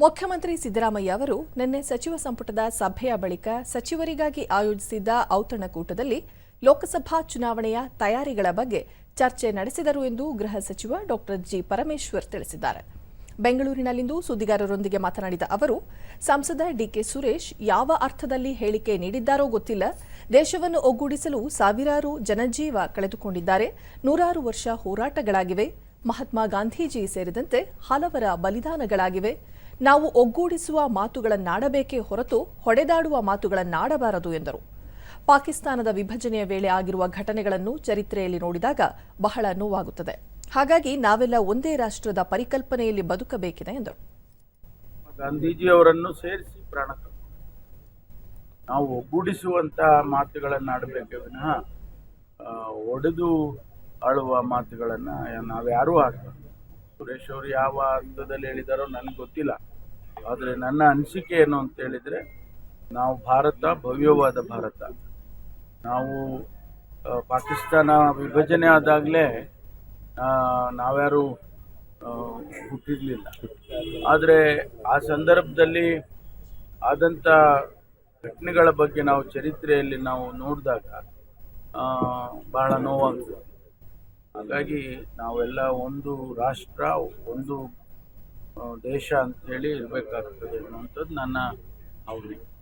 ಮುಖ್ಯಮಂತ್ರಿ ಸಿದ್ದರಾಮಯ್ಯ ಅವರು ನಿನ್ನೆ ಸಚಿವ ಸಂಪುಟದ ಸಭೆಯ ಬಳಿಕ ಸಚಿವರಿಗಾಗಿ ಆಯೋಜಿಸಿದ್ದ ಔತಣಕೂಟದಲ್ಲಿ ಲೋಕಸಭಾ ಚುನಾವಣೆಯ ತಯಾರಿಗಳ ಬಗ್ಗೆ ಚರ್ಚೆ ನಡೆಸಿದರು ಎಂದು ಗೃಹ ಸಚಿವ ಡಾ ಜಿ ಪರಮೇಶ್ವರ್ ತಿಳಿಸಿದ್ದಾರೆ. ಬೆಂಗಳೂರಿನಲ್ಲಿಂದು ಸುದ್ದಿಗಾರರೊಂದಿಗೆ ಮಾತನಾಡಿದ ಅವರು, ಸಂಸದ ಡಿಕೆ ಸುರೇಶ್ ಯಾವ ಅರ್ಥದಲ್ಲಿ ಹೇಳಿಕೆ ನೀಡಿದ್ದಾರೋ ಗೊತ್ತಿಲ್ಲ. ದೇಶವನ್ನು ಒಗ್ಗೂಡಿಸಲು ಸಾವಿರಾರು ಜನಜೀವ ಕಳೆದುಕೊಂಡಿದ್ದಾರೆ. ನೂರಾರು ವರ್ಷ ಹೋರಾಟಗಳಾಗಿವೆ. ಮಹಾತ್ಮ ಗಾಂಧೀಜಿ ಸೇರಿದಂತೆ ಹಲವರ ಬಲಿದಾನಗಳಾಗಿವೆ. ನಾವು ಒಗ್ಗೂಡಿಸುವ ಮಾತುಗಳನ್ನಾಡಬೇಕೇ ಹೊರತು ಹೊಡೆದಾಡುವ ಮಾತುಗಳನ್ನಾಡಬಾರದು ಎಂದರು. ಪಾಕಿಸ್ತಾನದ ವಿಭಜನೆಯ ವೇಳೆ ಆಗಿರುವ ಘಟನೆಗಳನ್ನು ಚರಿತ್ರೆಯಲ್ಲಿ ನೋಡಿದಾಗ ಬಹಳ ನೋವಾಗುತ್ತದೆ. ಹಾಗಾಗಿ ನಾವೆಲ್ಲ ಒಂದೇ ರಾಷ್ಟ್ರದ ಪರಿಕಲ್ಪನೆಯಲ್ಲಿ ಬದುಕಬೇಕಿದೆ ಎಂದರು. ಗಾಂಧೀಜಿಯವರನ್ನು ಸೇರಿಸಿ ಪ್ರಾಣ ನಾವು ಒಗ್ಗೂಡಿಸುವಂತಹ ಮಾತುಗಳನ್ನು ಆಡಬೇಕೇ ವಿನಃ ಒಡೆದು ಆಳುವ ಮಾತುಗಳನ್ನ ನಾವ್ಯಾರೂ ಆಡಬಾರ್ದು ಸುರೇಶ್ ಅವರು ಯಾವ ಹಂತದಲ್ಲಿ ಹೇಳಿದಾರೋ ನನಗೆ ಗೊತ್ತಿಲ್ಲ. ಆದರೆ ನನ್ನ ಅನಿಸಿಕೆ ಏನು ಅಂತ ಹೇಳಿದ್ರೆ, ನಾವು ಭಾರತ, ಭವ್ಯವಾದ ಭಾರತ. ನಾವು ಪಾಕಿಸ್ತಾನ ವಿಭಜನೆ ಆದಾಗಲೇ ನಾವ್ಯಾರು ಹುಟ್ಟಿರಲಿಲ್ಲ. ಆದರೆ ಆ ಸಂದರ್ಭದಲ್ಲಿ ಆದಂಥ ಘಟನೆಗಳ ಬಗ್ಗೆ ನಾವು ಚರಿತ್ರೆಯಲ್ಲಿ ನಾವು ನೋಡಿದಾಗ ಬಹಳ ನೋವಾಗ್ತದೆ. ಹಾಗಾಗಿ ನಾವೆಲ್ಲ ಒಂದು ರಾಷ್ಟ್ರ, ಒಂದು ದೇಶ ಅಂತೇಳಿ ಇರಬೇಕಾಗ್ತದೆ ಅನ್ನುವಂಥದ್ದು ನನ್ನ ಭಾವನೆ.